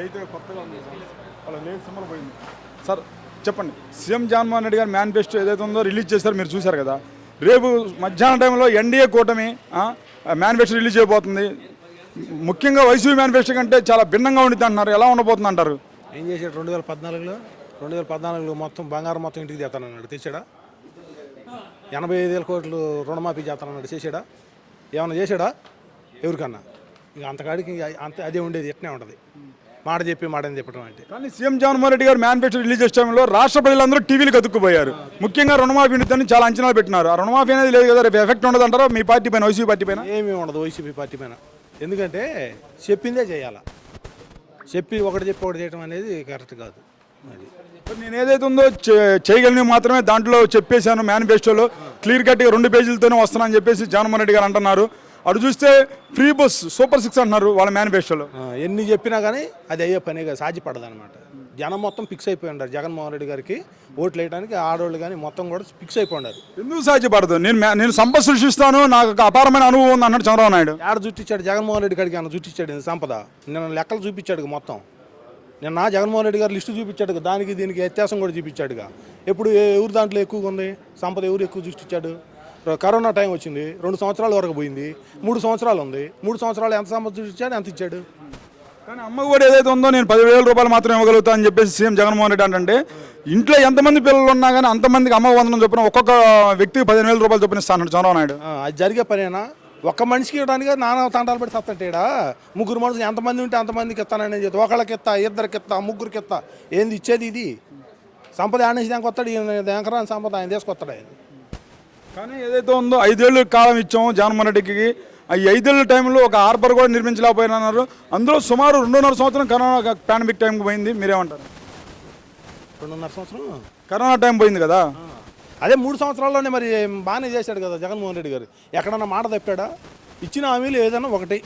అయితే సార్. లేదు పోయింది. సార్ చెప్పండి. సీఎం జగన్మోహన్ రెడ్డి గారు మేనిఫెస్టో ఏదైతే ఉందో రిలీజ్ చేశారో మీరు చూశారు కదా? రేపు మధ్యాహ్నం టైంలో ఎన్డీఏ కూటమి మేనిఫెస్టో రిలీజ్ చేయబోతుంది. ముఖ్యంగా వైసీపీ మేనిఫెస్టో కంటే చాలా భిన్నంగా ఉండిద్ది అంటున్నారు. ఎలా ఉండబోతుంది అంటారు? ఏం చేశాడు రెండు వేల పద్నాలుగులో? రెండు వేల పద్నాలుగులో మొత్తం బంగారం మొత్తం ఇంటికి తెస్తానన్నాడు తెచ్చాడా ఎనభై ఐదు వేల కోట్లు రుణమాఫీ చేస్తానన్నాడు. చేశాడా? ఏమన్నా చేశాడా? ఎవరికన్నా? ఇక అంతకాడికి అంత అదే ఉండేది. ఎట్నే ఉంటుంది? మాట చెప్పి మాట అని చెప్పడం అంటే. కానీ సీఎం జగన్మోహన్ రెడ్డి గారు మేనిఫెస్టో రిలీజ్ చేసే టైంలో రాష్ట్ర ప్రజలందరూ టీవీలకు అతుక్కుపోయారు. ముఖ్యంగా రుణమాఫీ ఉంటుందని చాలా అంచనాలు పెట్టినారు. ఆ రుణమాఫీ అనేది లేదు కదా రేపు ఎఫెక్ట్ ఉండదు అంటారా? మీ పార్టీ పైన వైసీపీ పార్టీ పైన? ఏమీ ఉండదు వైసీపీ పార్టీ పైన. ఎందుకంటే చెప్పిందే చేయాల? చెప్పి ఒకటి చెప్పి ఒకటి చేయడం అనేది కరెక్ట్ కాదు అది మరి నేను ఏదైతే ఉందో చే- చేయగలిగినవి మాత్రమే దాంట్లో చెప్పేశాను మేనిఫెస్టోలో క్లియర్ కట్గా రెండు పేజీలతోనే వస్తానని చెప్పేసి జగన్మోహన్ రెడ్డి గారు అంటున్నారు. అటు చూస్తే ఫ్రీ బస్ సూపర్ సిక్స్ అంటున్నారు వాళ్ళ మేనిఫెస్టోలో ఎన్ని చెప్పినా కానీ అది అయ్యే పనే కాదు సాధ్యపడదు అనమాట జనం మొత్తం ఫిక్స్ అయిపోయి ఉన్నారు జగన్మోహన్ రెడ్డి గారికి ఓట్లు వేయడానికి ఆడవాళ్ళు కానీ మొత్తం కూడా ఫిక్స్ అయిపోయి ఉన్నారు ఎందుకు సాధ్యపడదు నేను నేను సంపద సృష్టిస్తాను నాకు ఒక అపారమైన అనుభవం ఉంది అన్నాడు చంద్రబాబు నాయుడు. ఆడ జుట్టిచ్చాడు జగన్మోహన్ రెడ్డి గారికి అన్న ఇది సంపద. నిన్న లెక్కలు చూపించాడు మొత్తం. నిన్న జగన్మోహన్ రెడ్డి గారు లిస్టు చూపించాడు దానికి దీనికి వ్యత్యాసం కూడా చూపించాడుగా. ఎప్పుడు ఎవరు దాంట్లో ఎక్కువగా ఉంది? సంపద ఎవరు ఎక్కువ సృష్టించాడు కరోనా టైం వచ్చింది. రెండు సంవత్సరాల వరకు పోయింది. మూడు సంవత్సరాలు ఉంది. మూడు సంవత్సరాలు ఎంత సంపద సృష్టించాడు ఎంత ఇచ్చాడు? కానీ అమ్మ కూడా ఏదైతే ఉందో నేను పదివేల రూపాయలు మాత్రమే ఇవ్వగలుగుతా అని చెప్పేసి సీఎం జగన్మోహన్ రెడ్డి అంటే ఇంట్లో ఎంతమంది పిల్లలు ఉన్నా కానీ అంతమందికి అమ్మ వందనం చొప్పున ఒక్కొక్క వ్యక్తికి పదిహేను వేల రూపాయలు చొప్పున ఇస్తాను చంద్రబాబు నాయుడు. అది జరిగే పనేనా ఒక్క మనిషికి ఇవ్వడానికి నానా తంటాలు పెట్టి సత్తంటేడా ముగ్గురు మనుషులు ఎంతమంది ఉంటే అంతమందికి ఇస్తానని చెప్పి ఒకళ్ళకి ఇస్తా ఇద్దరికి ఇస్తా ముగ్గురికి ఇస్తా. ఏంది ఇచ్చేది ఇది? సంపద ఆనేసి దానికి వస్తాడు ఎకరాని సంపద ఆయన తీసుకొస్తాడు ఆయన కానీ ఏదైతే ఉందో ఐదేళ్ళు కాలం ఇచ్చాము జగన్మోహన్ రెడ్డికి ఆ ఈ ఐదేళ్ళ టైంలో ఒక హార్బర్ కూడా నిర్మించలేకపోయినారు. అందులో సుమారు రెండున్నర సంవత్సరం కరోనా పాండమిక్ టైంకి పోయింది. మీరేమంటారు? రెండున్నర సంవత్సరం? కరోనా టైం పోయింది కదా? అదే మూడు సంవత్సరాల్లోనే మరి బాగానే చేశాడు కదా జగన్మోహన్ రెడ్డి గారు. ఎక్కడన్నా మాట తప్పాడా? ఇచ్చిన హామీలు ఏదైనా ఒకటి.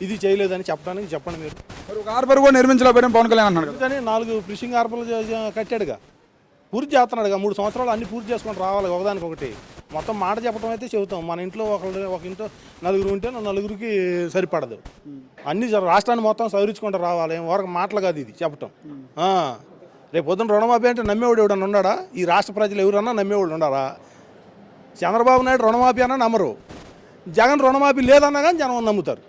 ఇది చేయలేదని చెప్పడానికి చెప్పండి మీరు. మరి ఒక హార్బర్ కూడా నిర్మించలేకపోయినా పవన్ కళ్యాణ్ అన్నాడు కదా? అందుకని నాలుగు ఫిషింగ్ హార్బర్లు కట్టాడుగా. పూర్తి చేస్తున్నాడుగా. మూడు సంవత్సరాలు అన్ని పూర్తి చేసుకొని రావాలి ఒకదానికి ఒకటి మొత్తం మాట చెప్పడం అయితే చెబుతాం. మన ఇంట్లో ఒకళ్ళు ఒక ఇంట్లో నలుగురు ఉంటే నలుగురికి సరిపడదు. అన్ని రాష్ట్రాన్ని మొత్తం సవరించుకుంటూ రావాలి. వరకు మాటలు కాదు ఇది చెప్పటం. రేపు పొద్దున్న రుణమాఫీ అంటే నమ్మేవాడు ఎవడన్నా ఉన్నాడా? ఈ రాష్ట్ర ప్రజలు ఎవరన్నా నమ్మేవాడు ఉన్నారా? చంద్రబాబు నాయుడు రుణమాఫీ అన్నా నమ్మరు. జగన్ రుణమాఫీ లేదన్నా కానీ జనం నమ్ముతారు.